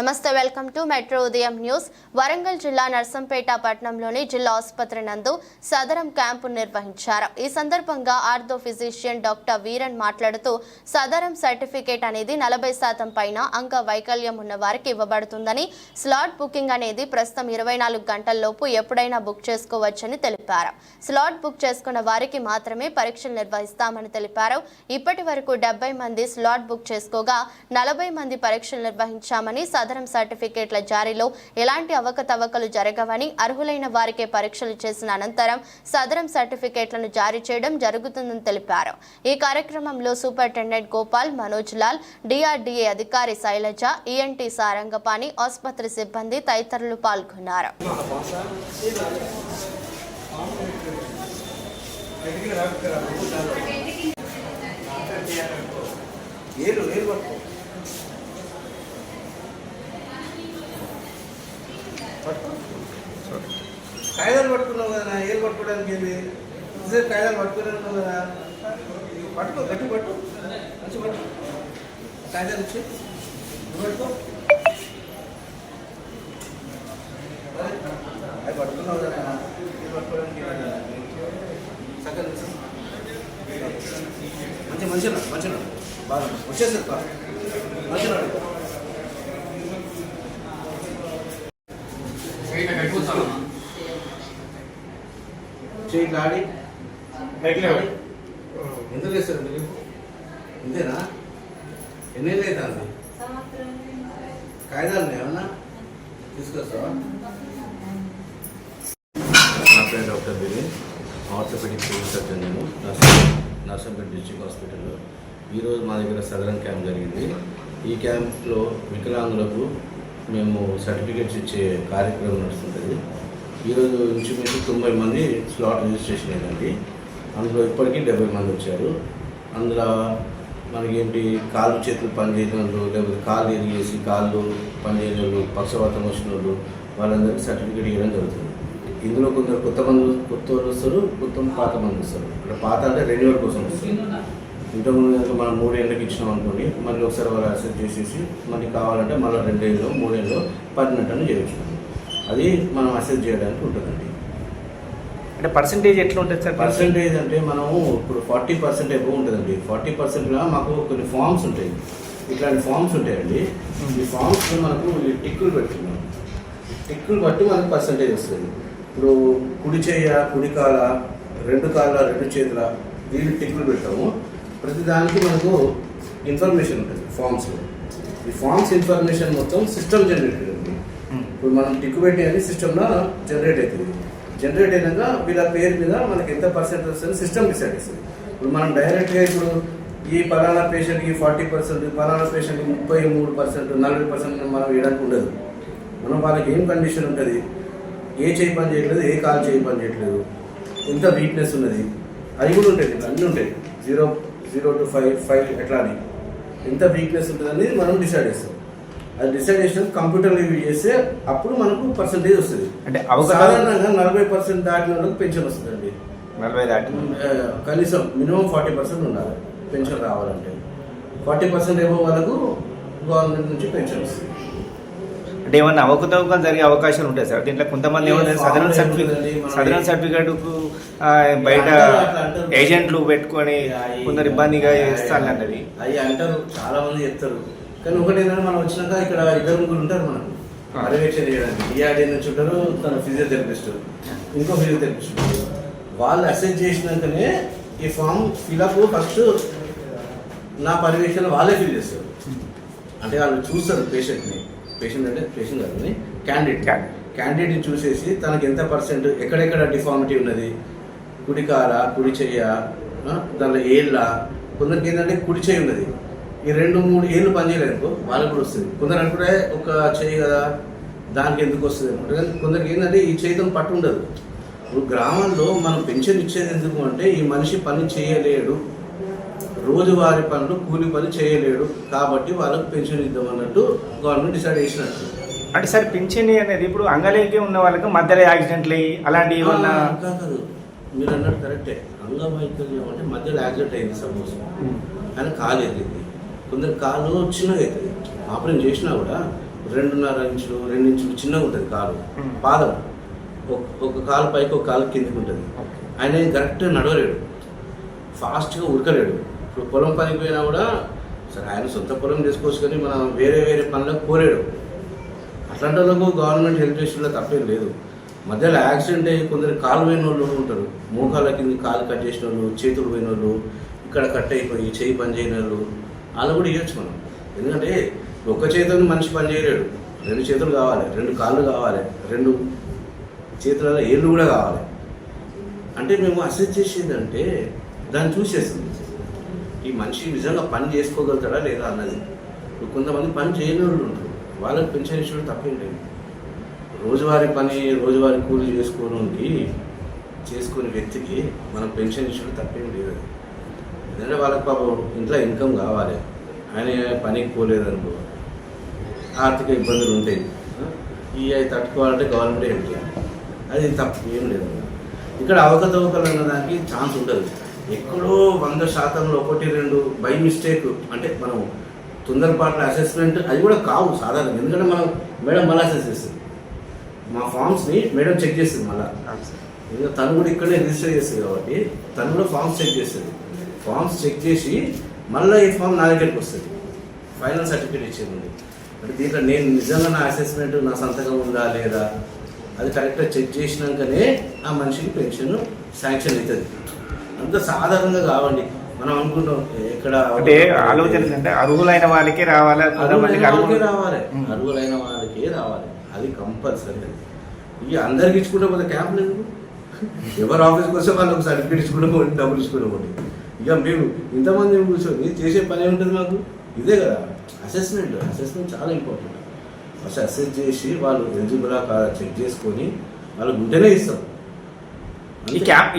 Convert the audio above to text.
Namaste welcome to metro Udayam news. Warangal జిల్లా నర్సంపేట పట్టణంలోని జిల్లా ఆసుపత్రి నందు సదరం క్యాంపు నిర్వహించారు. ఈ సందర్భంగా ఆర్థో ఫిజిషియన్ డాక్టర్ వీరన్ మాట్లాడుతూ సదరం సర్టిఫికేట్ అనేది నలభై శాతం పైన అంగ వైకల్యం ఉన్న వారికి ఇవ్వబడుతుందని స్లాట్ బుకింగ్ అనేది ప్రస్తుతం ఇరవై నాలుగు గంటల్లోపు ఎప్పుడైనా బుక్ చేసుకోవచ్చని తెలిపారు. స్లాట్ బుక్ చేసుకున్న వారికి మాత్రమే పరీక్షలు నిర్వహిస్తామని తెలిపారు. ఇప్పటి వరకు మంది స్లాట్ బుక్ చేసుకోగా నలభై మంది పరీక్షలు నిర్వహించామని సదరం సర్టిఫికేట్ల జారీలో ఎలాంటి అవకతవకలు జరగవని అర్హులైన వారికే పరీక్షలు చేసిన అనంతరం సదరం సర్టిఫికేట్లను జారీ చేయడం జరుగుతుందని తెలిపారు. ఈ కార్యక్రమంలో సూపరింటెండెంట్ గోపాల్ మనోజ్ లాల్ డిఆర్డీఏ అధికారి శైలజ ఈఎన్టీ సారంగపాణి ఆసుపత్రి సిబ్బంది తదితరులు పాల్గొన్నారు. ఏరు ఏలు పట్టుకో కాగితాలు పట్టుకున్నావు కదా ఏం పట్టుకోవడానికి ఏంది ఇదే కాగితాలు పట్టుకున్నావు కదా. పట్టుకో గట్టి పట్టు. మంచి పట్టు. కాగితాలు ఇచ్చి పట్టుకో. అవి పట్టుకున్నావు కదా ఏలు పట్టుకోవడానికి సగం మంచి మంచిగా మంచిగా. బాగా వచ్చేసారు బా మంచిగా. చేయి గాడి ఎంత చేస్తారు మీరు? ఇంతేనా? ఎన్నేళ్ళు అవుతుంది? కాగితాలు ఏమన్నా? తీసుకొస్తావా? నా పేరు doctor Biri. Orthopaedic civil surgeon నేను. నర్సం నర్సంపేట డిస్ట్రిక్ట్ హాస్పిటల్లో. ఈరోజు మా దగ్గర సదరన్ క్యాంప్ జరిగింది. ఈ క్యాంప్లో వికలాంగులకు మేము సర్టిఫికేట్స్ ఇచ్చే కార్యక్రమం నడుస్తుంటుంది. ఈరోజు ఇంచుమించు తొంభై మంది స్లాట్ రిజిస్ట్రేషన్ అయిందండి. అందులో ఇప్పటికీ డెబ్బై మంది వచ్చారు. అందులో మనకేంటి కాళ్ళు చేతులు పనిచేయని వాళ్ళు లేకపోతే కాళ్ళు ఎరిగేసి కాళ్ళు పనిచేయని వాళ్ళు పక్షవాతం వచ్చిన వాళ్ళు వాళ్ళందరికీ సర్టిఫికేట్ ఇవ్వడం జరుగుతుంది. ఇందులో కొందరు కొత్త మంది కొత్త వాళ్ళు వస్తారు కొత్త పాత మంది వస్తారు. ఇక్కడ పాత అంటే రెన్యువల్ కోసం వస్తారు. ఇంతకుముందు కనుక మనం మూడేళ్ళకి ఇచ్చినాం అనుకోండి మళ్ళీ ఒకసారి వాళ్ళు అసెస్ చేసేసి మళ్ళీ కావాలంటే మళ్ళీ రెండేళ్ళు మూడేళ్ళు పర్మనెంట్ అని చేయొచ్చు అది మనం అసెస్ చేయడానికి ఉంటుందండి. అంటే పర్సంటేజ్ ఎట్లా ఉంటుంది సార్? పర్సంటేజ్ అంటే మనము ఇప్పుడు ఫార్టీ పర్సెంట్ ఎక్కువ ఉంటుందండి. ఫార్టీ పర్సెంట్లో మాకు కొన్ని ఫామ్స్ ఉంటాయి. ఇట్లాంటి ఫామ్స్ ఉంటాయండి. ఈ ఫామ్స్ మనకు టిక్కులు పెట్టుకున్నాం. టిక్కులు బట్టి మనకు పర్సంటేజ్ వస్తుంది. ఇప్పుడు కుడి చేయ కుడి కాల రెండు కాళ్ళ రెండు చేతుల దీనికి టిక్కులు పెట్టాము. ప్రతి దానికి మనకు ఇన్ఫర్మేషన్ ఉంటుంది ఫామ్స్లో ఈ ఫామ్స్ ఇన్ఫర్మేషన్ మొత్తం సిస్టమ్ జనరేటెడ్ అండి ఇప్పుడు మనం టిక్కు పెట్టి అని సిస్టంలో జనరేట్ అవుతుంది. జనరేట్ అయినాక వీళ్ళ పేరు మీద మనకి ఎంత పర్సెంట్ వస్తుంది సిస్టమ్ డిసైడ్ చేస్తుంది. ఇప్పుడు మనం డైరెక్ట్గా ఇప్పుడు ఈ పలానా పేషెంట్కి ఫార్టీ పర్సెంట్ పలానా పేషెంట్కి ముప్పై మూడు పర్సెంట్ నలభై పర్సెంట్ మనం వేయడానికి ఉండదు. మనం వాళ్ళకి ఏం కండిషన్ ఉంటుంది? ఏ చేయి పని చేయట్లేదు ఏ కాలు చేయి పని చేయట్లేదు ఎంత వీక్నెస్ ఉన్నది? అవి కూడా ఉంటాయి అన్నీ ఉంటాయి. Zero zero two five five ఎట్లా అని. ఎంత వీక్నెస్ ఉంటుంది అనేది మనం డిసైడ్ చేస్తాం. అది డిసైడ్ చేసిన కంప్యూటర్ రివ్యూ చేస్తే అప్పుడు మనకు పర్సంటేజ్ వస్తుంది. అంటే సాధారణంగా నలభై పర్సెంట్ దాటిన వాళ్ళకి పెన్షన్ వస్తుందండి. నలభై దాటి కనీసం మినిమం ఫార్టీ పర్సెంట్ ఉండాలి. పెన్షన్ రావాలంటే. ఫార్టీ పర్సెంట్ ఏమో వాళ్ళకు గవర్నమెంట్ నుంచి పెన్షన్ వస్తుంది. అంటే ఏమన్నా అవకతవకలు జరిగే అవకాశాలు ఉంటాయి సార్. దీంట్లో కొంతమంది ఏమన్నా సదరన్ సర్టిఫికేట్ మనం సదరన్ ఏ- సర్టిఫికేట్ బయట. ఏజెంట్లు పెట్టుకొని కొందరు ఇబ్బందిగా చేస్తారు అన్నది అవి అంటారు చాలా మంది చెప్తారు. కానీ ఒకటి ఏంటంటే మనం వచ్చినాక ఇక్కడ ఇద్దరు ముగ్గురు ఉంటారు మనకు. ఆ. పర్యవేక్షణ చేయడానికి. డిఆర్డీ నుంచి ఉంటారు తన ఫిజియోథెరపిస్ట్. ఇంకో ఫిజియోథెరపిస్ట్. వాళ్ళు అసెస్ చేసినాకనే ఈ ఫామ్ ఫిలప్ ఫస్ట్ నా పర్యవేక్షణ వాళ్ళే ఫిల్ చేస్తారు. అంటే వాళ్ళు చూస్తారు పేషెంట్ని. పేషెంట్ అంటే పేషెంట్ కాదని క్యాండిడేట్. క్యాండిడేట్ని చూసేసి తనకి ఎంత పర్సెంట్ ఎక్కడెక్కడ డిఫార్మిటీ ఉన్నది? కుడి కాల కుడి చెయ్య? దానిలో ఏళ్ళ? కొందరికి ఏంటంటే కుడి చెయ్యి ఉన్నది. ఈ రెండు మూడు ఏళ్ళు పనిచేయలేదు వాళ్ళకి కూడా వస్తుంది. కొందరు అనుకుంటే ఒక చెయ్యి కదా దానికి ఎందుకు వస్తుంది అనుకుంటే కానీ కొందరికి ఏంటంటే ఈ చేయితో పట్టు ఉండదు. ఇప్పుడు గ్రామంలో మనం పెన్షన్ ఇచ్చేది ఎందుకు అంటే ఈ మనిషి పని చేయలేడు. రోజువారీ పనులు కూలి పని చేయలేడు కాబట్టి వాళ్ళకు పెన్షన్ ఇద్దామన్నట్టు గవర్నమెంట్ డిసైడ్ చేసినట్టు. అంటే సార్ పింఛన్ అనేది ఇప్పుడు అంగలేకి ఉన్న వాళ్ళకి మధ్యలో యాక్సిడెంట్లు ఏమన్నా ఇంకా కాదు. మీరు అన్నట్టు కరెక్టే. అంగవైకల్యం అంటే మధ్యలో యాక్సిడెంట్ అయింది సపోజ్. ఆయన కాలు ఎదిగింది. కొందరు కాలు చిన్నగా అవుతుంది ఆపరేషన్ చేసినా కూడా రెండున్నర ఇంచులు రెండు ఇంచులు చిన్నగా ఉంటుంది కాలు. పాదం. ఒక- కాలు పైకి ఒక కాలు కిందికి ఉంటుంది. ఆయన కరెక్ట్ నడవలేడు. ఫాస్ట్గా ఉరకలేడు. ఇప్పుడు పొలం పనికి పోయినా కూడా సరే ఆయన సొంత పొలం చేసుకోవచ్చు కానీ మనం వేరే వేరే పనులకు కోరాడు. అట్లాంటి వాళ్ళకు గవర్నమెంట్ హెల్త్ ఇష్యూలో తప్పేం లేదు. మధ్యలో యాక్సిడెంట్ అయ్యి కొందరు కాలు పోయిన వాళ్ళు ఉంటారు. మోకాల కింద కాలు కట్ చేసిన వాళ్ళు చేతులు పోయిన వాళ్ళు ఇక్కడ కట్ అయిపోయి చేయి పని చేయని వాళ్ళు వాళ్ళు కూడా ఇవ్వచ్చు మనం. ఎందుకంటే ఒక్క చేతులు మనిషి పని చేయలేడు. రెండు చేతులు కావాలి రెండు కాళ్ళు కావాలి రెండు చేతులలో ఏళ్ళు కూడా కావాలి. అంటే మేము అసెస్ చేసేది అంటే దాన్ని చూసేస్తుంది. ఈ మనిషి నిజంగా పని చేసుకోగలుగుతాడా లేదా అన్నది. ఇప్పుడు కొంతమంది పని చేయని వాళ్ళు ఉంటారు. వాళ్ళకి పెన్షన్ ఇచ్చడం తప్పేం లేదు. రోజువారీ పని రోజువారీ కూలీ చేసుకోవడానికి చేసుకునే వ్యక్తికి మనం పెన్షన్ ఇచ్చడం తప్పేం లేదు. ఎందుకంటే వాళ్ళకి పాపం ఇంట్లో ఇన్కమ్ కావాలి. ఆయన పనికి పోలేదనుకో ఆర్థిక ఇబ్బందులు ఉంటాయి ఈ అవి తట్టుకోవాలంటే గవర్నమెంట్ హెల్ప్ చేయాలి. అది తప్పు ఏం లేదు. ఇక్కడ అవకతవకలు అన్నదానికి ఛాన్స్ ఉండదు. ఎక్కడో వంద శాతంలో ఒకటి రెండు బై మిస్టేక్ అంటే మనం తొందరపాట్ల అసెస్మెంట్ అది కూడా కావు సాధారణ ఎందుకంటే మనం మేడం మళ్ళీ అసెస్ చేస్తుంది. మా ఫామ్స్ని మేడం చెక్ చేస్తుంది మళ్ళీ. ఇంకా తను కూడా ఇక్కడే రిజిస్టర్ చేస్తుంది కాబట్టి తను కూడా ఫామ్స్ చెక్ చేస్తుంది. ఫామ్స్ చెక్ చేసి మళ్ళీ ఈ ఫామ్ నా దగ్గరికి వస్తుంది. ఫైనల్ సర్టిఫికేట్ ఇచ్చేది ఉంది. అంటే దీంట్లో నేను నిజంగా నా అసెస్మెంట్ నా సంతకం ఉందా లేదా అది కరెక్ట్గా చెక్ చేసినాకనే ఆ మనిషికి పెన్షన్ శాంక్షన్ అవుతుంది. అంత సాధారణంగా కావండి. మనం అనుకుంటాం ఎక్కడ అంటే ఆలోచన అంటే అర్హులైన వాళ్ళకే రావాలా అర్హులైన వాళ్ళకే రావాలి. అర్హులైన వాళ్ళకే రావాలి. అది కంపల్సరీ. ఇక అందరికి ఇచ్చుకుంటే పోతే క్యాంపులు ఎందుకు? ఎవరు ఆఫీస్కి వస్తే వాళ్ళకి సర్టిఫికేట్ ఇచ్చుకుంటే పోటీ డబ్బులు ఇచ్చుకుంటే పోటీ ఇక మేము ఇంతమంది కూర్చొని చేసే పని ఏముంటుంది మాకు? ఇదే కదా. అసెస్మెంట్ అసెస్మెంట్ చాలా ఇంపార్టెంట్ ఫస్ట్ అసెస్ చేసి వాళ్ళు ఎలిజిబుల్ కాదా చెక్ చేసుకొని వాళ్ళకు ఉంటేనే ఇస్తాం. క్యాంప్